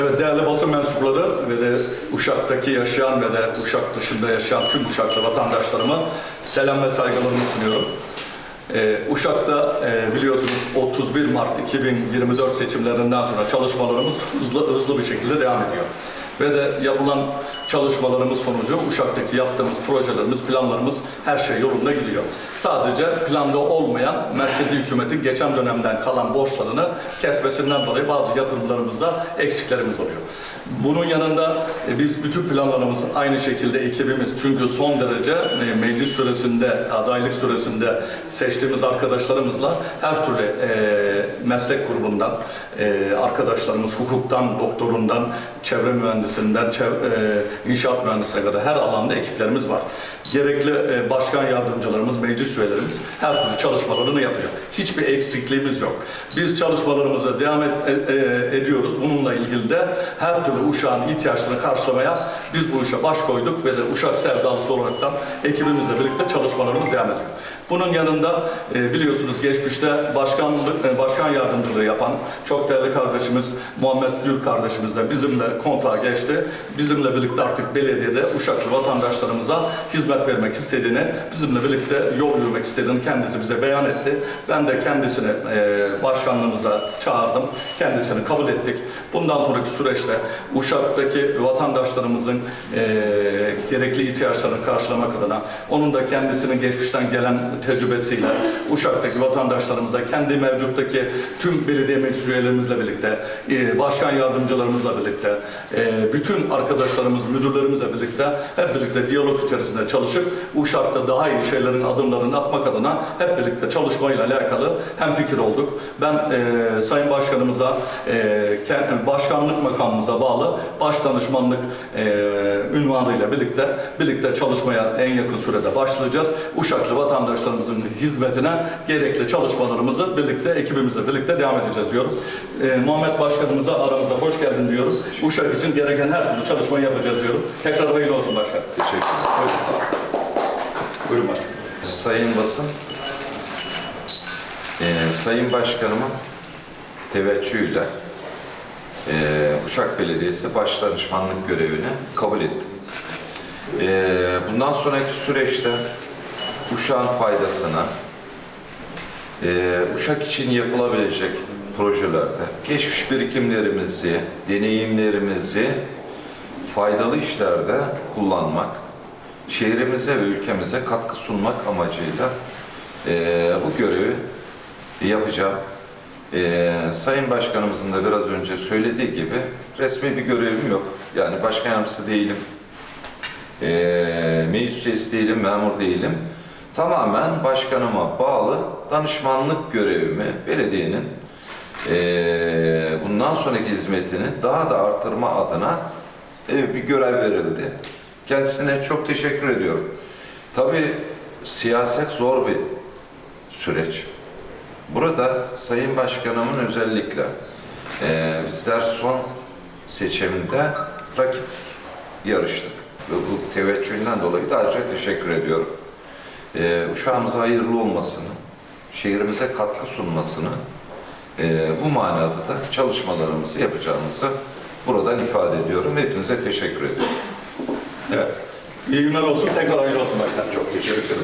Evet değerli basın mensupları ve de Uşak'taki yaşayan ve de Uşak dışında yaşayan tüm Uşaklı vatandaşlarıma selam ve saygılarımı sunuyorum. Ee, Uşak'ta e, biliyorsunuz 31 Mart 2024 seçimlerinden sonra çalışmalarımız hızlı hızlı bir şekilde devam ediyor. Ve de yapılan çalışmalarımız sonucu Uşak'taki yaptığımız projelerimiz, planlarımız her şey yolunda gidiyor. Sadece planda olmayan merkezi hükümetin geçen dönemden kalan borçlarını kesmesinden dolayı bazı yatırımlarımızda eksiklerimiz oluyor. Bunun yanında e, biz bütün planlarımız aynı şekilde ekibimiz çünkü son derece e, meclis süresinde, adaylık süresinde seçtiğimiz arkadaşlarımızla her türlü e, meslek grubundan, arkadaşlarımız hukuktan, doktorundan, çevre mühendisinden, çev- inşaat mühendisine kadar her alanda ekiplerimiz var. Gerekli e, başkan yardımcılarımız, meclis üyelerimiz her türlü çalışmalarını yapıyor. Hiçbir eksikliğimiz yok. Biz çalışmalarımıza devam et- e- e- ediyoruz. Bununla ilgili de her türlü uşağın ihtiyaçlarını karşılamaya biz bu işe baş koyduk ve de uşak sevdalısı olaraktan ekibimizle birlikte çalışmalarımız devam ediyor. Bunun yanında biliyorsunuz geçmişte başkanlık başkan yardımcılığı yapan çok değerli kardeşimiz Muhammed Gül kardeşimiz de bizimle kontağa geçti. Bizimle birlikte artık belediyede Uşaklı vatandaşlarımıza hizmet vermek istediğini, bizimle birlikte yol yürümek istediğini kendisi bize beyan etti. Ben de kendisini e, başkanlığımıza çağırdım. Kendisini kabul ettik. Bundan sonraki süreçte Uşak'taki vatandaşlarımızın e, gerekli ihtiyaçlarını karşılamak adına onun da kendisinin geçmişten gelen tecrübesiyle Uşak'taki vatandaşlarımıza kendi mevcuttaki tüm belediye meclis üyelerimizle birlikte, e, başkan yardımcılarımızla birlikte, e, bütün arkadaşlarımız, müdürlerimizle birlikte hep birlikte diyalog içerisinde çalışıp Uşak'ta daha iyi şeylerin adımlarını atmak adına hep birlikte çalışmayla alakalı hem fikir olduk. Ben e, Sayın Başkanımıza, e, başkanlık makamımıza bağlı baş danışmanlık e, ünvanıyla birlikte birlikte çalışmaya en yakın sürede başlayacağız. Uşaklı vatandaşlarımızın hizmetine gerekli çalışmalarımızı birlikte ekibimizle birlikte devam edeceğiz diyorum. E, Muhammed Başkanımıza aramıza hoş geldin diyorum. Uşak için gereken her türlü çalışmayı yapacağız diyorum. Tekrar hayırlı olsun başkan. Teşekkürler. Buyurun sağ olun. Buyurun başkan. Sayın basın, eee, Sayın Başkanımın teveccühüyle eee, Uşak Belediyesi baş danışmanlık görevini kabul ettim. Eee, bundan sonraki süreçte Uşak'ın faydasına, eee, Uşak için yapılabilecek projelerde geçmiş birikimlerimizi, deneyimlerimizi faydalı işlerde kullanmak, şehrimize ve ülkemize katkı sunmak amacıyla eee, bu görevi yapacağım. Eee, Sayın Başkanımızın da biraz önce söylediği gibi resmi bir görevim yok. Yani başkan yardımcısı değilim. Eee meclis üyesi değilim, memur değilim. Tamamen başkanıma bağlı danışmanlık görevimi belediyenin eee, bundan sonraki hizmetini daha da artırma adına e, bir görev verildi. Kendisine çok teşekkür ediyorum. Tabii siyaset zor bir süreç. Burada Sayın Başkanımın özellikle e, bizler son seçimde rakip yarıştık. Ve bu teveccühünden dolayı da ayrıca teşekkür ediyorum. E, uşağımıza hayırlı olmasını, şehrimize katkı sunmasını e, bu manada da çalışmalarımızı yapacağımızı buradan ifade ediyorum. Hepinize teşekkür ediyorum. Evet. İyi günler olsun. Tekrar hayırlı olsun. Çok teşekkür ederim.